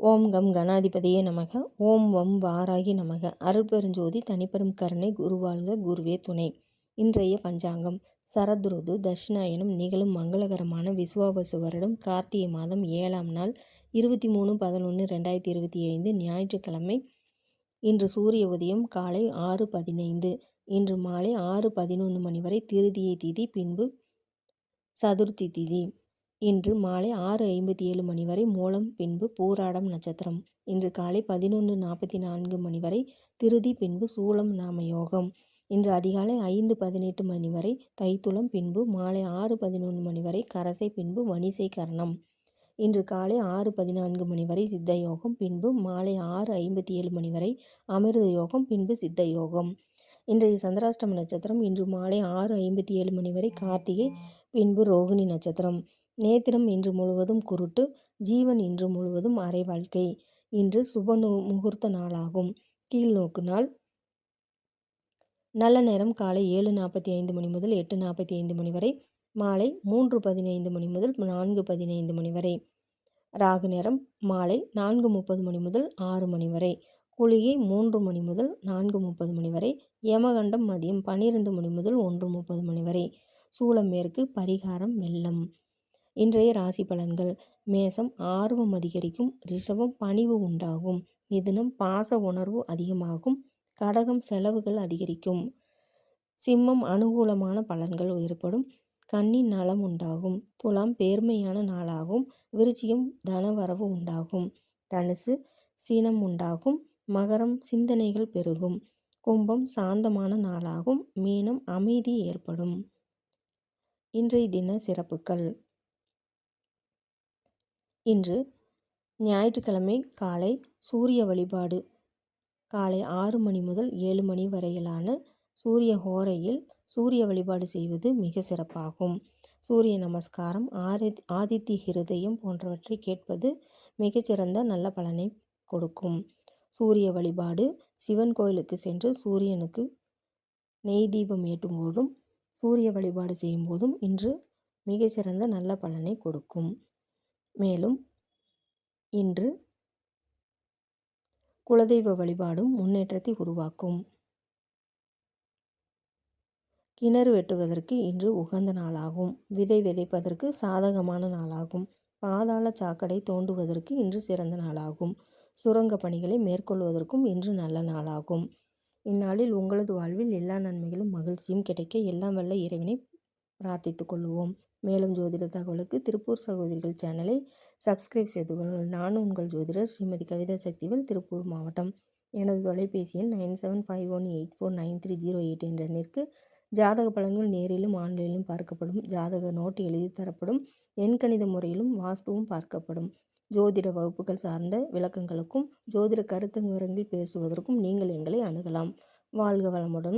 ஓம் come கணாதிபதியே நமக. ஓம் வம் வாராகி நமக. அருள்பெருஞ்சோதி தனிப்பெரும் கருணை குருவாழ்க குருவே துணை. இன்றைய பஞ்சாங்கம். சரத்ருது தட்சிணாயனம் நிகழும் மங்களகரமான விசுவாபசு வருடம் கார்த்திகை மாதம் ஏழாம் நாள் இருபத்தி மூணு பதினொன்று ரெண்டாயிரத்தி இருபத்தி ஐந்து ஞாயிற்றுக்கிழமை. இன்று சூரிய உதயம் காலை ஆறு பதினைந்து. இன்று மாலை ஆறு பதினொன்று மணி வரை திருதியை திதி பின்பு சதுர்த்தி திதி. இன்று மாலை ஆறு ஐம்பத்தி ஏழு மணி வரை மூலம் பின்பு பூராடம் நட்சத்திரம். இன்று காலை பதினொன்று நாற்பத்தி நான்கு மணி வரை திருதி பின்பு சூலம் நாம யோகம் இன்று அதிகாலை ஐந்து பதினெட்டு மணி வரை தைத்துளம் பின்பு மாலை ஆறு பதினொன்று மணி வரை கரசை பின்பு வணிசை கரணம். இன்று காலை ஆறு பதினான்கு மணி வரை சித்த யோகம் பின்பு மாலை ஆறு ஐம்பத்தி ஏழு மணி வரை அமிர்த யோகம் பின்பு சித்த யோகம் இன்றைய சந்திராஷ்டம நட்சத்திரம் இன்று மாலை ஆறு ஐம்பத்தி ஏழு மணி வரை கார்த்திகை பின்பு ரோகிணி நட்சத்திரம். நேத்திரம் இன்று முழுவதும் குருட்டு ஜீவன் இன்று முழுவதும் அரை வாழ்க்கை. இன்று சுப முகூர்த்த நாளாகும். கீழ்நோக்கு நாள் நல்ல நேரம் காலை ஏழு நாற்பத்தி ஐந்து மணி முதல் எட்டு நாற்பத்தி ஐந்து மணி வரை. மாலை மூன்று பதினைந்து மணி முதல் நான்கு பதினைந்து மணி வரை. ராகு நேரம் மாலை நான்கு முப்பது மணி முதல் ஆறு மணி வரை. குளிகை மூன்று மணி முதல் நான்கு முப்பது மணி வரை. யமகண்டம் மதியம் பன்னிரெண்டு மணி முதல் ஒன்று முப்பது மணி வரை. சூளம் மேற்கு பரிகாரம் வெள்ளம். இன்றைய ராசி பலன்கள். மேசம் ஆர்வம் அதிகரிக்கும் ரிஷபம் பணிவு உண்டாகும் மிதுனம் பாச உணர்வு அதிகமாகும் கடகம் செலவுகள் அதிகரிக்கும். சிம்மம் அனுகூலமான பலன்கள் ஏற்படும் கன்னி நலம் உண்டாகும் துலாம் பேர்மையான நாளாகும் விருச்சியம் தனவரவு உண்டாகும் தனுசு சீனம் உண்டாகும் மகரம் சிந்தனைகள் பெருகும் கும்பம் சாந்தமான நாளாகும் மீனம் அமைதி ஏற்படும். இன்றைய தின சிறப்புகள். இன்று ஞாயிற்றுக்கிழமை காலை சூரிய வழிபாடு. காலை ஆறு மணி முதல் ஏழு மணி வரையிலான சூரிய ஹோரையில் சூரிய வழிபாடு செய்வது மிக சிறப்பாகும். சூரிய நமஸ்காரம் ஆதி ஆதித்ய ஹிருதயம் போன்றவற்றை கேட்பது மிகச்சிறந்த நல்ல பலனை கொடுக்கும். சூரிய வழிபாடு சிவன் கோயிலுக்கு சென்று சூரியனுக்கு நெய் தீபம் ஏட்டும் போதும் சூரிய வழிபாடு செய்யும் போதும் இன்று மிகச்சிறந்த நல்ல பலனை கொடுக்கும். மேலும் இன்று குலதெய்வ வழிபாடும் முன்னேற்றத்தை உருவாக்கும். கிணறு வெட்டுவதற்கு இன்று உகந்த நாளாகும். விதை விதைப்பதற்கு சாதகமான நாளாகும். பாதாள சாக்கடை தோண்டுவதற்கு இன்று சிறந்த நாளாகும். சுரங்க பணிகளை மேற்கொள்வதற்கும் இன்று நல்ல நாளாகும். இந்நாளில் உங்களது வாழ்வில் எல்லா நன்மைகளும் மகிழ்ச்சியும் கிடைக்க எல்லாம் வல்ல இறைவனை பிரார்த்தித்துக் கொள்வோம். மேலும் ஜோதிட தகவலுக்கு திருப்பூர் சகோதரிகள் சேனலை சப்ஸ்கிரைப் செய்து கொள்ளுங்கள். நான் உங்கள் ஜோதிடர் ஸ்ரீமதி கவிதா சக்திவேல் திருப்பூர் மாவட்டம். எனது தொலைபேசி எண் nine seven five one eight four nine three zero eight என்ற எண்ணிற்கு ஜாதக பலன்கள் நேரிலும் ஆன்லைனிலும் பார்க்கப்படும். ஜாதக நோட்டு எழுதி தரப்படும். எண்கணித முறையிலும் வாஸ்துவும் பார்க்கப்படும். ஜோதிட வகுப்புகள் சார்ந்த விளக்கங்களுக்கும் ஜோதிட கருத்து விவரங்கள் பேசுவதற்கும் நீங்கள் எங்களை அணுகலாம். வாழ்க வளமுடன்.